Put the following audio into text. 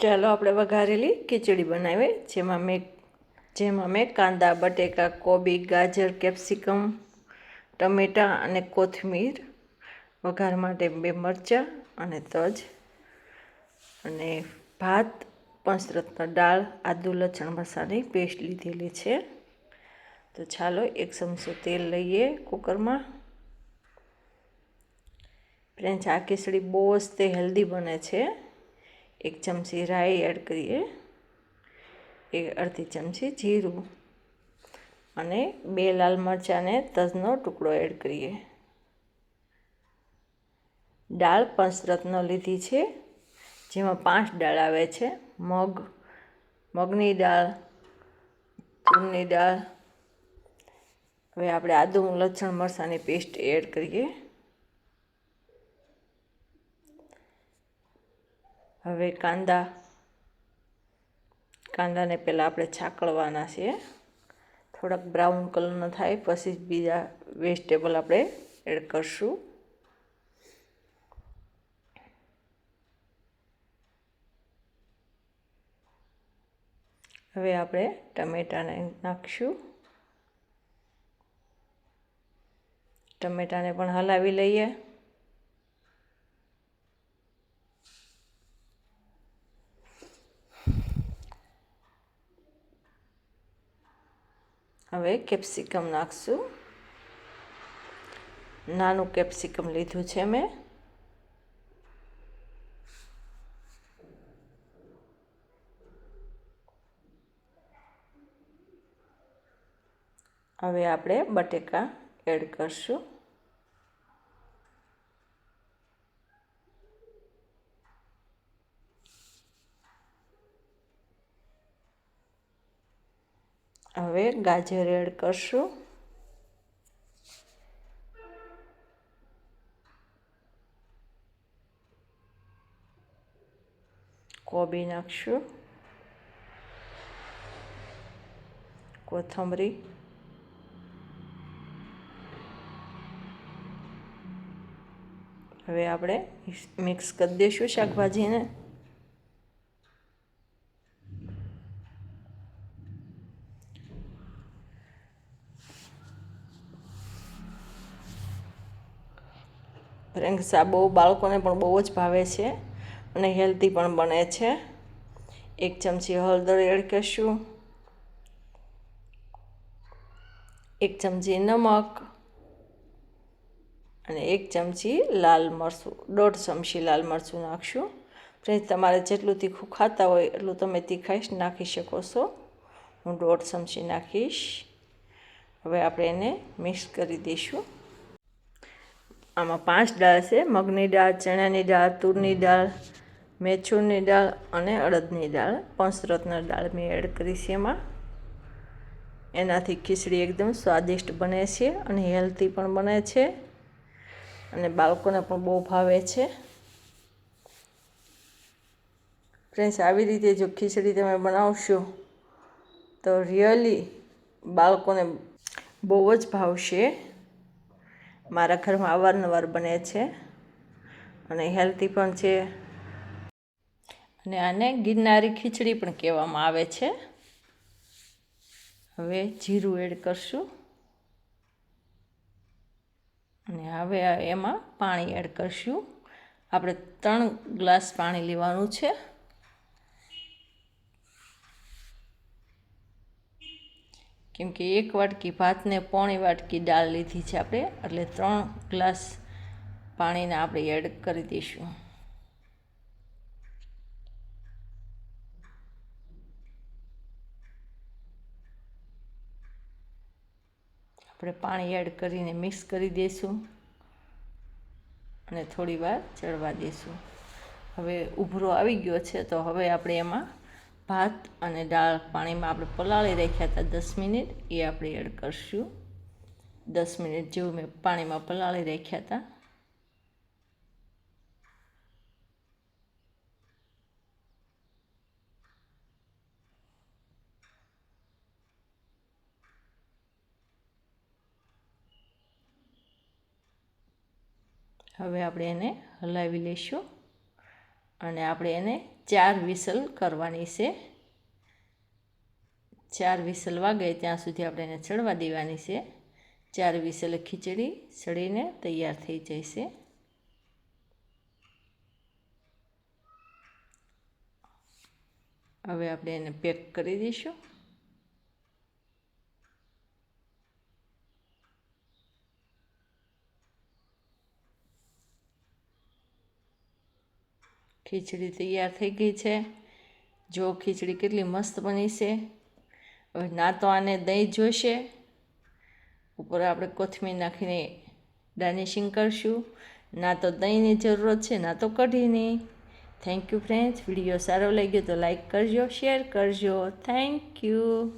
ચાલો આપણે વઘારેલી ખીચડી બનાવીએ, જેમાં મેં જેમાં મેં કાંદા, બટેકા, કોબી, ગાજર, કેપ્સિકમ, ટમેટાં અને કોથમીર વઘાર માટે બે મરચાં અને તજ અને ભાત પંચરત્ન દાળ, આદુ, લસણ મસાલાની પેસ્ટ લીધેલી છે. તો ચાલો એક ચમચો તેલ લઈએ કુકરમાં. ફ્રેન્ચ આ ખીચડી બહુ જ તે હેલ્ધી બને છે. એક ચમચી રાઈ એડ કરીએ. એક અડધી ચમચી જીરું અને બે લાલ મરચાંને તજનો ટુકડો એડ કરીએ. દાળ પંચરત્ન લીધી છે, જેમાં પાંચ દાળ આવે છે. મગ, મગની દાળ તુરની દાળ. હવે આપણે આદુ, લસણ, મરચાંની પેસ્ટ એડ કરીએ. હવે કાંદા કાંદાને પહેલાં આપણે છાકળવાના છે થોડાક બ્રાઉન કલરનો થાય, પછી બીજા વેજીટેબલ આપણે એડ કરશું. હવે આપણે ટમેટાને નાખશું. ટમેટાને પણ હલાવી લઈએ. હવે કેપ્સિકમ નાખશું. નાનું કેપ્સિકમ લીધું છે મેં. હવે આપણે બટેકા એડ કરશું. હવે ગાજર એડ કરશું. કોબી નાખશું. કોથમરી. હવે આપણે મિક્સ કરી દઈશું શાકભાજીને. ફ્રેન્ક્સ બહુ બાળકોને પણ બહુ જ ભાવે છે અને હેલ્ધી પણ બને છે. એક ચમચી હળદર એડ કરશું. એક ચમચી નમક અને એક ચમચી લાલ મરચું, દોઢ ચમચી લાલ મરચું નાખશું. ફ્રેન્ડ તમારે જેટલું તીખું ખાતા હોય એટલું તમે તીખાઈશ નાખી શકો છો. હું દોઢ ચમચી નાખીશ. હવે આપણે એને મિક્સ કરી દઈશું. આમાં પાંચ દાળ છે, મગની દાળ, ચણાની દાળ, તુરની દાળ મેથુરની દાળ અને અડદની દાળ. પંચરત્ન દાળ મેં એડ કરી છે એમાં. એનાથી ખીચડી એકદમ સ્વાદિષ્ટ બને છે અને હેલ્ધી પણ બને છે. અને બાળકોને પણ બહુ ભાવે છે. ફ્રેન્ડ્સ, આવી રીતે જો ખીચડી તમે બનાવશો, તો રિયલી બાળકોને બહુ જ ભાવશે. મારા ઘરમાં અવારનવાર બને છે અને હેલ્ધી પણ છે. અને આને ગિરનારી ખીચડી પણ કહેવામાં આવે છે. હવે જીરું એડ કરશું. અને હવે એમાં પાણી એડ કરશું. આપણે ત્રણ ગ્લાસ પાણી લેવાનું છે. કેમ કે એક વાટકી ભાતને પોણી વાટકી દાળ લીધી છે આપણે, એટલે ત્રણ ગ્લાસ પાણીને આપણે એડ કરી દઈશું. આપણે પાણી એડ કરીને મિક્સ કરી દઈશું અને થોડી વાર ચડવા દઈશું. હવે ઉભરો આવી ગયો છે, તો હવે આપણે એમાં ભાત અને દાળ પાણીમાં આપણે પલાળી રાખ્યા હતા દસ મિનિટ. એ આપણે એડ કરશું. દસ મિનિટ જેવું મેં પાણીમાં પલાળી રાખ્યા હતા. હવે આપણે એને હલાવી લઈશું. અને આપણે એને ચાર વિસલ કરવાની છે. ચાર વિસલ વાગે ત્યાં સુધી આપણે એને ચડવા દેવાની છે. ચાર વિસલ ખીચડી ચડીને તૈયાર થઈ જશે હવે આપણે એને પેક કરી દઈશું. ખીચડી તૈયાર થઈ ગઈ છે. જો ખીચડી કેટલી મસ્ત બની છે. હવે ના તો આને દહીં જોઈશે ઉપર આપણે કોથમીર નાખીને ગાર્નિશિંગ કરશું. ના તો દહીંની જરૂરત છે, ના તો કઢીની. થેન્ક યુ ફ્રેન્ડ્સ વીડિયો સારો લાગ્યો તો લાઈક કરજો શેર કરજો. Thank you